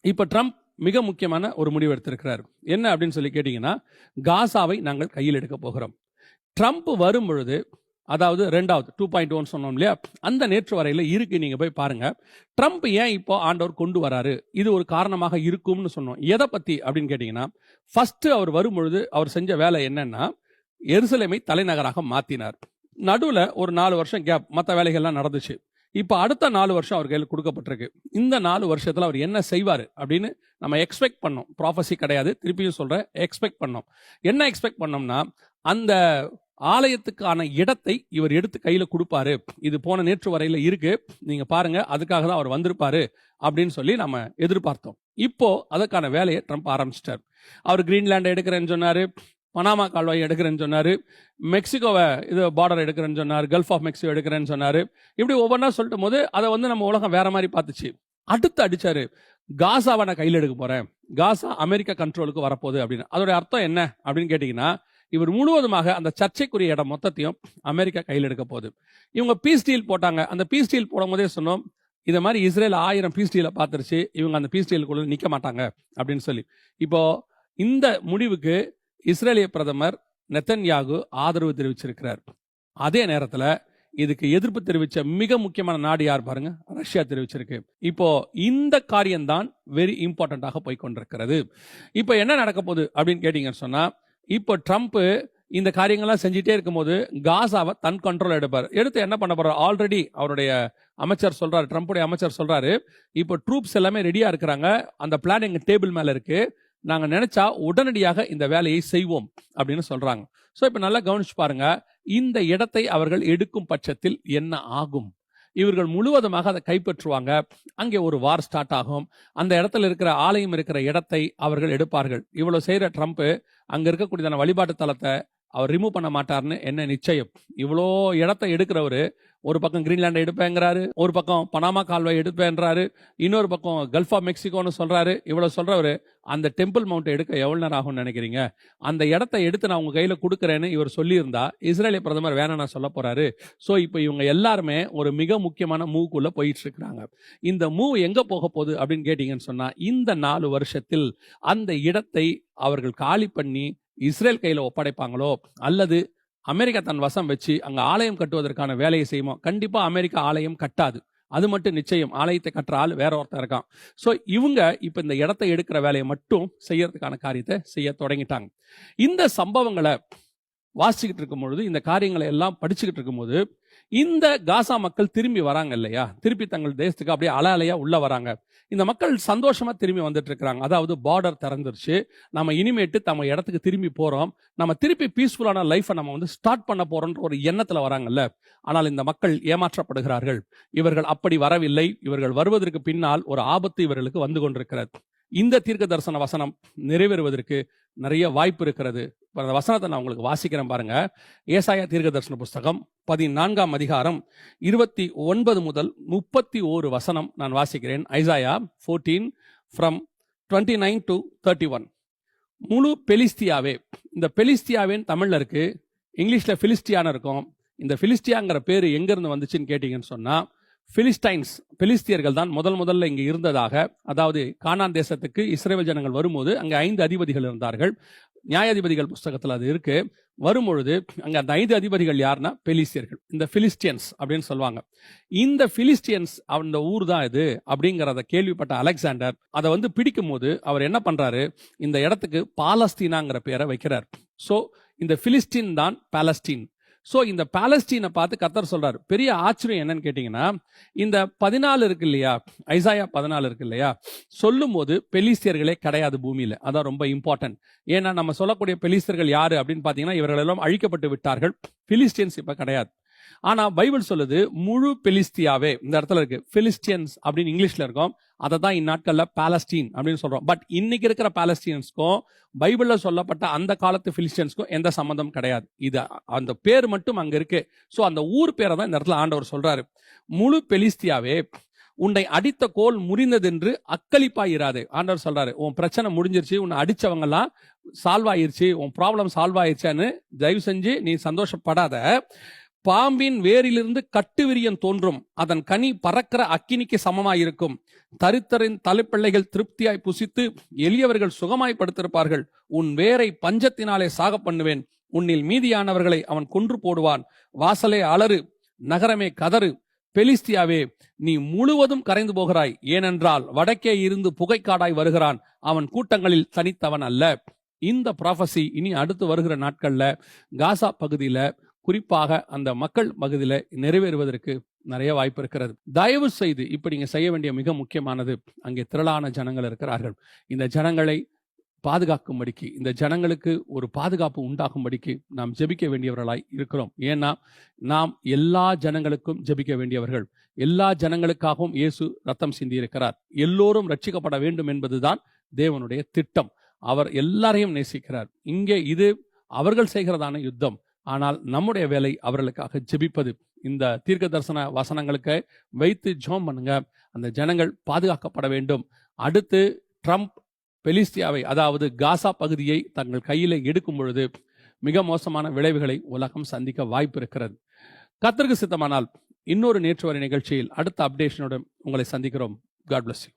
இப்போ ட்ரம்ப் மிக முக்கியமான ஒரு முடிவு எடுத்திருக்கிறார். என்ன அப்படின்னு சொல்லி கேட்டிங்கன்னா காசாவை நாங்கள் கையில் எடுக்க போகிறோம். ட்ரம்ப் வரும் பொழுது அதாவது ரெண்டாவது டூ பாயிண்ட் ஒன் சொன்னோம் இல்லையா? அந்த நேற்று வரையில் இருக்கு நீங்க போய் பாருங்க. ட்ரம்ப் ஏன் இப்போ ஆண்டவர் கொண்டு வராரு? இது ஒரு காரணமாக இருக்கும்னு சொன்னோம். எதை பத்தி அப்படின்னு கேட்டிங்கன்னா ஃபர்ஸ்ட் அவர் வரும் பொழுது அவர் செஞ்ச வேலை என்னன்னா எருசலேமை தலைநகராக மாத்தினார். நடுவில் ஒரு நாலு வருஷம் கேப் மற்ற வேலைகள்லாம் நடந்துச்சு. இப்போ அடுத்த நாலு வருஷம் அவர் கையில் கொடுக்கப்பட்டிருக்கு. இந்த நாலு வருஷத்தில் அவர் என்ன செய்வார் அப்படின்னு நம்ம எக்ஸ்பெக்ட் பண்ணோம். ப்ராஃபஸி கிடையாது. திருப்பியும் சொல்கிறேன் எக்ஸ்பெக்ட் பண்ணோம். என்ன எக்ஸ்பெக்ட் பண்ணோம்னா அந்த ஆலயத்துக்கான இடத்தை இவர் எடுத்து கையில் கொடுப்பாரு. இது போன நேற்று வரையில் இருக்கு. நீங்க பாருங்க அதுக்காக தான் அவர் வந்திருப்பாரு அப்படின்னு சொல்லி நம்ம எதிர்பார்த்தோம். இப்போ அதற்கான வேலையை ட்ரம்ப் ஆரம்பிச்சிட்டார். அவர் கிரீன்லாண்டை எடுக்கிறேன்னு சொன்னாரு. பனாமா கால்வாய் எடுக்கிறேன்னு சொன்னார். மெக்சிகோவை இது பார்டர் எடுக்கிறேன்னு சொன்னார். கல்ஃப் ஆஃப் மெக்சிகோ எடுக்கிறேன்னு சொன்னார். இப்படி ஒவ்வொன்றா சொல்லிட்டு போது அதை வந்து நம்ம உலகம் வேற மாதிரி பார்த்துச்சு. அடுத்து அடிச்சாரு காசாவை நான் கையில் எடுக்க போறேன். காசா அமெரிக்கா கண்ட்ரோலுக்கு வரப்போகுது அப்படின்னு. அதோட அர்த்தம் என்ன அப்படின்னு கேட்டிங்கன்னா இவர் முழுவதுமாக அந்த சர்ச்சைக்குரிய இடம் மொத்தத்தையும் அமெரிக்கா கையில் எடுக்க போகுது. இவங்க பீஸ் டீல் போட்டாங்க. அந்த பீஸ் டீல் போடும் போதே சொன்னோம் இதை மாதிரி இஸ்ரேல் ஆயிரம் பீஸ் டீலை பார்த்துருச்சு. இவங்க அந்த பீஸ் டீலுக்குள்ள நிற்க மாட்டாங்க. அப்படின்னு சொல்லி. இப்போ இந்த முடிவுக்கு இஸ்ரேலிய பிரதமர் நெத்தன்யாகு ஆதரவு தெரிவிச்சிருக்கிறார். அதே நேரத்தில் இதுக்கு எதிர்ப்பு தெரிவித்த மிக முக்கியமான நாடு யார் பாருங்க? ரஷ்யா தெரிவிச்சிருக்கு. இப்போ இந்த காரியம்தான் வெரி இம்பார்ட்டண்ட்டாக போய் கொண்டிருக்கிறது. இப்போ என்ன நடக்க போகுது அப்படின்னு கேட்டீங்கன்னு சொன்னால் இப்போ ட்ரம்ப்பு இந்த காரியங்கள்லாம் செஞ்சுட்டே இருக்கும்போது காசாவை தன் கண்ட்ரோல் எடுப்பார். எடுத்து என்ன பண்ண போறார்? ஆல்ரெடி அவருடைய அமைச்சர் சொல்றாரு ட்ரம்ப்புடைய அமைச்சர் சொல்றாரு இப்போ ட்ரூப்ஸ் எல்லாமே ரெடியா இருக்கிறாங்க. அந்த பிளான் எங்க டேபிள் மேல இருக்கு. நாங்கள் நினைச்சா உடனடியாக இந்த வேலையை செய்வோம் அப்படின்னு சொல்றாங்க. ஸோ இப்போ நல்லா கவனிச்சு பாருங்க. இந்த இடத்தை அவர்கள் எடுக்கும் பட்சத்தில் என்ன ஆகும்? இவர்கள் முழுவதுமாக அதை கைப்பற்றுவாங்க. அங்கே ஒரு வார் ஸ்டார்ட் ஆகும். அந்த இடத்துல இருக்கிற ஆலயம் இருக்கிற இடத்தை அவர்கள் எடுப்பார்கள். இவ்வளவு செய்கிற ட்ரம்ப் அங்கே இருக்கக்கூடியதான வழிபாட்டு தலத்தை அவர் ரிமூவ் பண்ண மாட்டார்னு என்ன நிச்சயம்? இவ்வளோ இடத்த எடுக்கிறவரு ஒரு பக்கம் கிரீன்லாண்டை எடுப்பேங்கிறாரு ஒரு பக்கம் பனாமா கால்வாய் எடுப்பேன்றாரு இன்னொரு பக்கம் கல்ஃப் ஆஃப் மெக்சிகோன்னு சொல்கிறாரு இவ்வளோ சொல்கிறவர் அந்த டெம்பிள் மவுண்ட் எடுக்க எவ்வளோ நேரம் ஆகும்னு நினைக்கிறீங்க? அந்த இடத்த எடுத்து நான் உங்கள் கையில் கொடுக்குறேன்னு இவர் சொல்லியிருந்தா இஸ்ரேலிய பிரதமர் வேணாம் நான் சொல்ல போகிறாரு ஸோ இப்போ இவங்க எல்லாருமே ஒரு மிக முக்கியமான மூவுக்குள்ளே போயிட்டு இருக்கிறாங்க இந்த மூவ் எங்கே போக போகுது அப்படின்னு கேட்டிங்கன்னு சொன்னால் இந்த நாலு வருஷத்தில் அந்த இடத்தை அவர்கள் காலி பண்ணி இஸ்ரேல் கையில் ஒப்படைப்பாங்களோ? அல்லது அமெரிக்கா தன் வசம் வச்சு அங்கே ஆலயம் கட்டுவதற்கான வேலையை செய்யுமோ? கண்டிப்பாக அமெரிக்கா ஆலயம் கட்டாது. அது மட்டும் நிச்சயம். ஆலயத்தை கட்டுற ஆள் வேற ஒருத்தர் இருக்கான். ஸோ இவங்க இப்போ இந்த இடத்தை எடுக்கிற வேலையை மட்டும் செய்யறதுக்கான காரியத்தை செய்ய தொடங்கிட்டாங்க. இந்த சம்பவங்களை வாசிச்சுக்கிட்டு இருக்கும் பொழுது இந்த காரியங்களை எல்லாம் படிச்சுக்கிட்டு இருக்கும்போது இந்த காசா மக்கள் திரும்பி வராங்க இல்லையா? திருப்பி தங்கள் தேசத்துக்கு அப்படியே அல அலையா உள்ள வராங்க. இந்த மக்கள் சந்தோஷமா திரும்பி வந்துட்டு இருக்கிறாங்க அதாவது பார்டர் திறந்துருச்சு. நம்ம இனிமேட்டு நம்ம இடத்துக்கு திரும்பி போறோம். நம்ம திருப்பி பீஸ்ஃபுல்லான லைஃப்பை நம்ம வந்து ஸ்டார்ட் பண்ண போறோம்ன்ற ஒரு எண்ணத்துல வராங்கல்ல? ஆனால் இந்த மக்கள் ஏமாற்றப்படுகிறார்கள். இவர்கள் அப்படி வரவில்லை. இவர்கள் வருவதற்கு பின்னால் ஒரு ஆபத்து இவர்களுக்கு வந்து கொண்டிருக்கிறது. இந்த தீர்க்க தரிசன வசனம் நிறைவேறுவதற்கு நிறைய வாய்ப்பு இருக்கிறது. அந்த வசனத்தை நான் உங்களுக்கு வாசிக்கிறேன் பாருங்க. ஏசாயா தீர்க்க தரிசன புஸ்தகம் பதினான்காம் அதிகாரம் இருபத்தி ஒன்பது முதல் முப்பத்தி ஓரு வசனம் நான் வாசிக்கிறேன். Isaiah fourteen from twenty nine to thirty one முழு பெலிஸ்தியாவே இந்த பெலிஸ்தியாவேன்னு தமிழ்ல இருக்கு இங்கிலீஷ்ல பிலிஸ்டியான்னு இருக்கும். இந்த பிலிஸ்டியாங்கிற பேர் எங்கேருந்து வந்துச்சுன்னு கேட்டீங்கன்னு சொன்னால் பிலிஸ்டைன்ஸ் பெலிஸ்தியர்கள் தான் முதல் முதல்ல இங்கே இருந்ததாக அதாவது கானான் தேசத்துக்கு இஸ்ரேல் ஜனங்கள் வரும்போது அங்கே ஐந்து அதிபதிகள் இருந்தார்கள். நியாயாதிபதிகள் புஸ்தகத்தில் அது இருக்கு. வரும்பொழுது அங்கே அந்த ஐந்து அதிபதிகள் யாருன்னா பெலிஸ்தியர்கள். இந்த பிலிஸ்டியன்ஸ் அப்படின்னு சொல்லுவாங்க. இந்த பிலிஸ்டியன்ஸ் அந்த ஊர் தான் இது அப்படிங்கிறத கேள்விப்பட்ட அலெக்சாண்டர் அதை வந்து பிடிக்கும் போது அவர் என்ன பண்றாரு? இந்த இடத்துக்கு பாலஸ்தீனாங்கிற பேரை வைக்கிறார். ஸோ இந்த பிலிஸ்டின் தான் பாலஸ்டீன் ஸோ இந்த பாலஸ்டீனை பார்த்து கத்தர் சொல்றாரு. பெரிய ஆச்சரியம் என்னன்னு கேட்டீங்கன்னா இந்த பதினாலு இருக்கு இல்லையா? ஐசாயா பதினாலு இருக்கு இல்லையா? சொல்லும் போது பெலிஸ்தியர்களே கிடையாது பூமியில. அதான் ரொம்ப இம்பார்ட்டன்ட் ஏன்னா நம்ம சொல்லக்கூடிய பெலிஸ்தியர்கள் யாரு அப்படின்னு பாத்தீங்கன்னா இவர்கள் எல்லாம் அழிக்கப்பட்டு விட்டார்கள். பிலிஸ்டியன்ஸ் இப்ப கிடையாது. ஆனா பைபிள் சொல்லுது முழு பெலிஸ்தியாவே இந்த இடத்துல இருக்கு பெலிஸ்டியன்ஸ் அப்படின்னு இங்கிலீஷ்ல இருக்கும். அதை தான் இந்நாட்கள்ல பாலஸ்டீன் அப்படின்னு சொல்றோம். பட் இன்னைக்கு இருக்கிற பாலஸ்டீன்ஸ்க்கும் பைபிள்ல சொல்லப்பட்ட அந்த காலத்து பிலிஸ்டியன்ஸ்க்கும் எந்த சம்மந்தம் கிடையாது. இது அந்த பேர் மட்டும் அங்க இருக்கு. ஸோ அந்த ஊர் பேரை தான் இந்த இடத்துல ஆண்டவர் சொல்றாரு. முழு பெலிஸ்தியாவே உன்னை அடித்த கோல் முறிந்ததென்று அக்களிப்பாயிராது. ஆண்டவர் சொல்றாரு உன் பிரச்சனை முடிஞ்சிருச்சு உன்னை அடிச்சவங்கலாம் சால்வ் ஆயிருச்சு உன் ப்ராப்ளம் சால்வ் ஆயிருச்சான்னு தயவு செஞ்சு நீ சந்தோஷப்படாத. பாம்பின் வேரிலிருந்து கட்டுவிரியன் தோன்றும். அதன் கனி பறக்கிற அக்கினிக்கு சமமாயிருக்கும். தரித்தரின் தலைப்பிள்ளைகள் திருப்தியாய் புசித்து எளியவர்கள் சுகமாய் படுத்திருப்பார்கள். உன் வேரை பஞ்சத்தினாலே சாக பண்ணுவேன். உன்னில் மீதியானவர்களை அவன் கொன்று போடுவான். வாசலே அலறு நகரமே கதறு. பெலிஸ்தியாவே நீ முழுவதும் கரைந்து போகிறாய். ஏனென்றால் வடக்கே இருந்து புகைக்காடாய் வருகிறான். அவன் கூட்டங்களில் தனித்தவன் அல்ல. இந்த ப்ராஃபசி இனி அடுத்து வருகிற நாட்கள்ல காசா பகுதியில குறிப்பாக அந்த மக்கள் பகுதியில் நிறைவேறுவதற்கு நிறைய வாய்ப்பு இருக்கிறது. தயவு செய்து இப்படி நீங்க செய்ய வேண்டிய மிக முக்கியமானது அங்கே திரளான ஜனங்கள் இருக்கிறார்கள். இந்த ஜனங்களை பாதுகாக்கும்படிக்கு இந்த ஜனங்களுக்கு ஒரு பாதுகாப்பு உண்டாகும்படிக்கு நாம் ஜெபிக்க வேண்டியவர்களாய் இருக்கிறோம். ஏன்னா நாம் எல்லா ஜனங்களுக்கும் ஜெபிக்க வேண்டியவர்கள். எல்லா ஜனங்களுக்காகவும் இயேசு ரத்தம் சிந்தி இருக்கிறார் எல்லோரும் ரட்சிக்கப்பட வேண்டும் என்பதுதான் தேவனுடைய திட்டம். அவர் எல்லாரையும் நேசிக்கிறார். இங்கே இது அவர்கள் செய்கிறதான யுத்தம். ஆனால் நம்முடைய வேலை அவர்களுக்காக ஜெபிப்பது. இந்த தீர்க்க தரிசன வசனங்களுக்கு வைத்து ஜோம் பண்ணுங்க. அந்த ஜனங்கள் பாதுகாக்கப்பட வேண்டும். அடுத்து ட்ரம்ப் பெலிஸ்தியாவை அதாவது காசா பகுதியை தங்கள் கையில் எடுக்கும் பொழுது மிக மோசமான விளைவுகளை உலகம் சந்திக்க வாய்ப்பு இருக்கிறது. கத்திற்கு சித்தமானால் இன்னொரு நேற்று வரை நிகழ்ச்சியில் அடுத்த அப்டேஷனோடு உங்களை சந்திக்கிறோம். God bless you